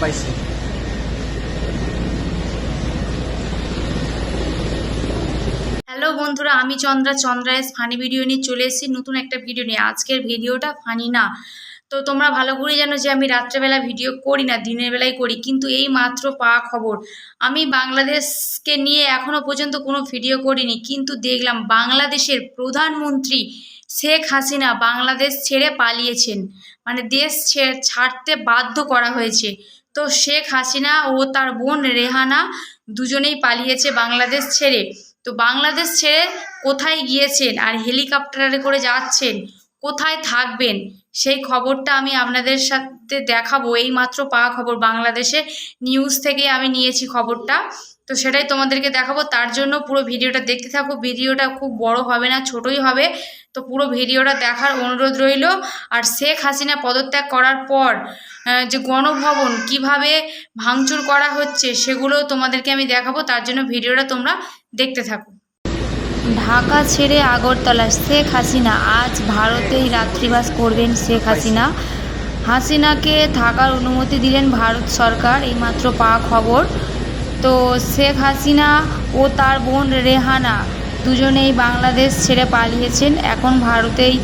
পাইছে। হ্যালো বন্ধুরা, আমি চন্দ্রা। চন্দ্রা এস ফানি ভিডিও নিয়ে চলে এসেছি নতুন একটা ভিডিও নিয়ে। আজকের ভিডিওটা ফানি না। তো তোমরা ভালো করে জানো যে আমি রাত্রেবেলা ভিডিও করি না, দিনের বেলায় করি। কিন্তু এই মাত্র পাওয়া খবর, আমি বাংলাদেশকে নিয়ে এখনও পর্যন্ত কোনো ভিডিও করিনি। কিন্তু দেখলাম বাংলাদেশের প্রধানমন্ত্রী শেখ হাসিনা বাংলাদেশ ছেড়ে পালিয়েছেন। মানে দেশ ছে- ছাড়তে বাধ্য করা হয়েছে। তো শেখ হাসিনা ও তার বোন রেহানা দুজনেই পালিয়েছে বাংলাদেশ ছেড়ে। তো বাংলাদেশ ছেড়ে কোথায় গিয়েছেন আর হেলিকপ্টারে করে যাচ্ছেন? কোথায় থাকবেন? সেই খবরটা আমি আপনাদের সাথে দেখাবো। এই মাত্র পাওয়া খবর বাংলাদেশে। নিউজ থেকে আমি নিয়েছি খবরটা। তো সেটাই তোমাদেরকে দেখাবো। তার জন্য পুরো ভিডিওটা দেখতে থাকো। ভিডিওটা খুব বড় হবে না, ছোটই হবে। তো পুরো ভিডিওটা দেখার অনুরোধ রইল। আর শেখ হাসিনা পদত্যাগ করার পর যে গণভবন কীভাবে ভাঙচুর করা হচ্ছে সেগুলো তোমাদেরকে আমি দেখাবো। তার জন্য ভিডিওটা তোমরা দেখতে থাকো। ঢাকা ছেড়ে আগরতলা শেখ হাসিনা, আজ ভারতেই রাত্রিবাস করবেন শেখ হাসিনা। হাসিনাকে থাকার অনুমতি দিলেন ভারত সরকার, এইমাত্র পাওয়া খবর। তো শেখ হাসিনা ও তার বোন রেহানা দুজনেই বাংলাদেশ ছেড়ে পালিয়েছেন। এখন ভারতেই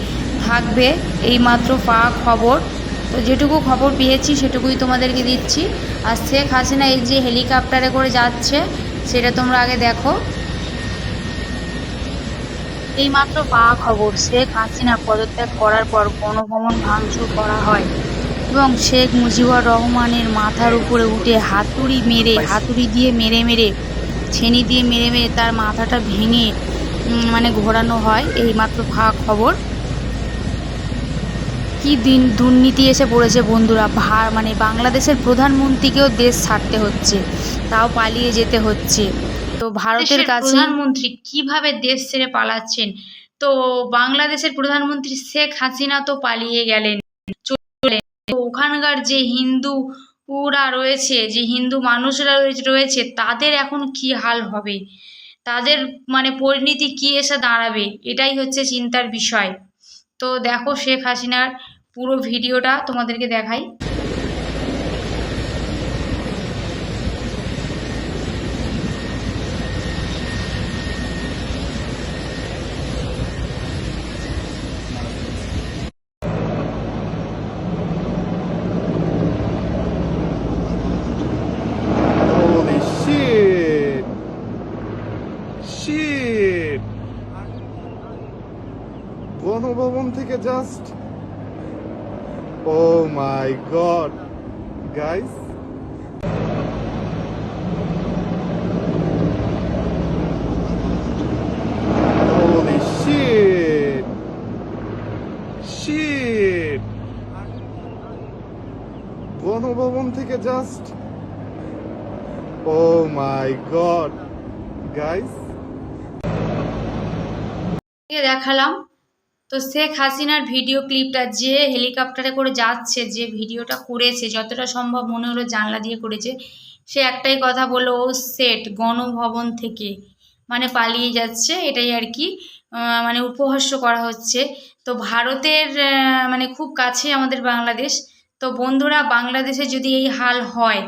থাকবে এইমাত্র পাওয়া খবর। তো যেটুকু খবর পেয়েছি সেটুকুই তোমাদেরকে দিচ্ছি। আর শেখ হাসিনা এই যে হেলিকপ্টারে করে যাচ্ছে, সেটা তোমরা আগে দেখো। এইমাত্র পাওয়া খবর, শেখ হাসিনা পদত্যাগ করার পর গণভবন ভাঙচুর করা হয়। এবং শেখ মুজিবুর রহমানের মাথার উপরে উঠে হাতুড়ি মেরে হাতুড়ি দিয়ে মেরে মেরে ছেনি দিয়ে মেরে মেরে তার মাথাটা ভেঙে মানে ঘোরানো হয়। এইমাত্র পাওয়া খবর। কি দিন দুর্নীতি এসে পড়েছে বন্ধুরা। ভা মানে বাংলাদেশের প্রধানমন্ত্রীকেও দেশ ছাড়তে হচ্ছে তাও পালিয়ে যেতে হচ্ছে। তো ভারতের কাছে প্রধানমন্ত্রী কীভাবে দেশ ছেড়ে পালাচ্ছেন? তো বাংলাদেশের প্রধানমন্ত্রী শেখ হাসিনা তো পালিয়ে গেলেন। ওখানকার যে হিন্দু পুরা রয়েছে, যে হিন্দু মানুষরা রয়ে- রয়েছে, তাদের এখন কি হাল হবে? তাদের মানে পরিণতি কি এসে দাঁড়াবে? এটাই হচ্ছে চিন্তার বিষয়। তো দেখো শেখ হাসিনার পুরো ভিডিওটা তোমাদেরকে দেখাই। গণভবন থেকে just oh my god guys! Ganabhaban থেকে just oh my god guys দেখালাম। তো শেখ হাসিনার ভিডিও ক্লিপটা যে হেলিকপ্টারে করে যাচ্ছে, যে ভিডিওটা করেছে, যতটা সম্ভব মনে হলো জানলা দিয়ে করেছে, সে একটাই কথা বলল, ও সেট গণভবন থেকে। মানে পালিয়ে যাচ্ছে, এটাই আর কি মানে উপহাস্য করা হচ্ছে। তো ভারতের মানে খুব কাছে আমাদের বাংলাদেশ। তো বন্ধুরা, বাংলাদেশে যদি এই হাল হয়,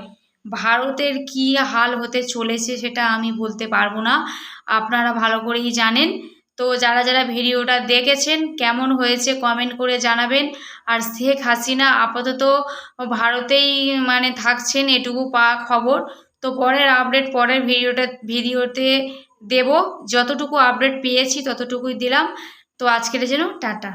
ভারতের কি হাল হতে চলেছে সেটা আমি বলতে পারব না। আপনারা ভালো করেই জানেন। তো যারা যারা ভিডিওটা দেখেছেন, কেমন হয়েছে কমেন্ট করে জানাবেন। আর শেখ হাসিনা আপাতত ভারতেই মানে থাকছেন এটুকু পা খবর। তো পরের আপডেট পরের ভিডিওটা, ভিডিওতে দেব। যতটুকু আপডেট পেয়েছি ততটুকুই দিলাম। তো আজকের জন্য টাটা।